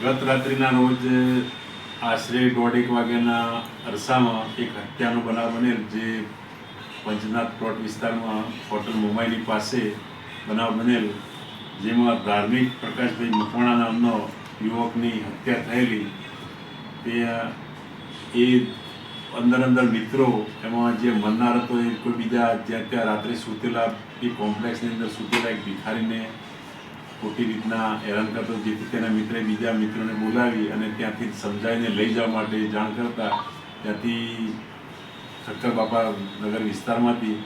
ગત રાત્રિના રોજ આશરે દોઢેક વાગ્યાના અરસામાં એક હત્યાનો બનાવ બનેલ જે પંચનાથ પ્લોટ વિસ્તારમાં હોટલ મુંબઈની પાસે બનાવ બનેલ, જેમાં ધાર્મિક પ્રકાશભાઈ મકવાણા નામનો યુવકની હત્યા થયેલી. તે, એ અંદર અંદર મિત્રો, એમાં જે મરનાર હતો એ કોઈ બીજા જ્યાં ત્યાં રાત્રે સૂતેલા, એ કોમ્પ્લેક્સની અંદર સૂતેલા એક ભિખારીને ખોટી રીતના હેરાન કરતો જેથી તેના મિત્રે બીજા મિત્રોને બોલાવી અને ત્યાંથી સમજાવીને લઈ જવા માટે જાણ કરતા, ત્યાંથી શક્કર બાપા નગર વિસ્તારમાંથી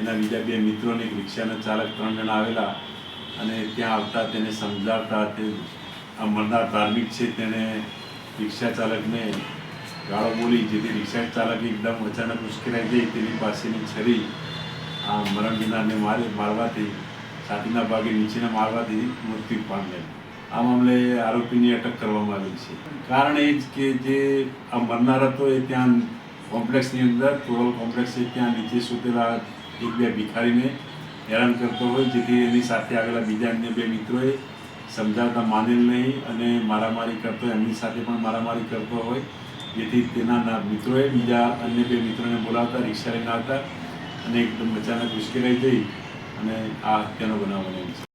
એના બીજા બે મિત્રોને એક રિક્ષાના ચાલક ત્રણ જણા આવેલા અને ત્યાં આવતા તેને સમજાવતા તે આ મરનાર ધાર્મિક છે તેને રિક્ષા ચાલકને ગાળો બોલી, જેથી રિક્ષા ચાલક એકદમ અચાનક ઉશ્કેરાઈ ગઈ, તેની પાસેની છરી આ મરણ વિનારને મારી મારવાથી છાતીના ભાગે નીચેના મારવાથી મૃત્યુ પામેલ આ મામલે આરોપીની અટક કરવામાં આવી છે. કારણ એ જ કે જે આ મરનાર હતો એ ત્યાં કોમ્પ્લેક્સની અંદર ટોરલ કોમ્પ્લેક્સ છે ત્યાં નીચે સૂતેલા એક બે ભિખારીને હેરાન કરતો હોય જેથી એની સાથે આવેલા બીજા અન્ય બે મિત્રોએ સમજાવતા માનેલ નહીં અને મારામારી કરતો હોય, એમની સાથે પણ મારામારી કરતો હોય જેથી તેના મિત્રોએ બીજા અન્ય બે મિત્રોને બોલાવતા રિક્ષા લઈને આવતા અને એકદમ અચાનક ઉશ્કેરાઈ જઈ અને આ હત્યાનો બનાવ છે?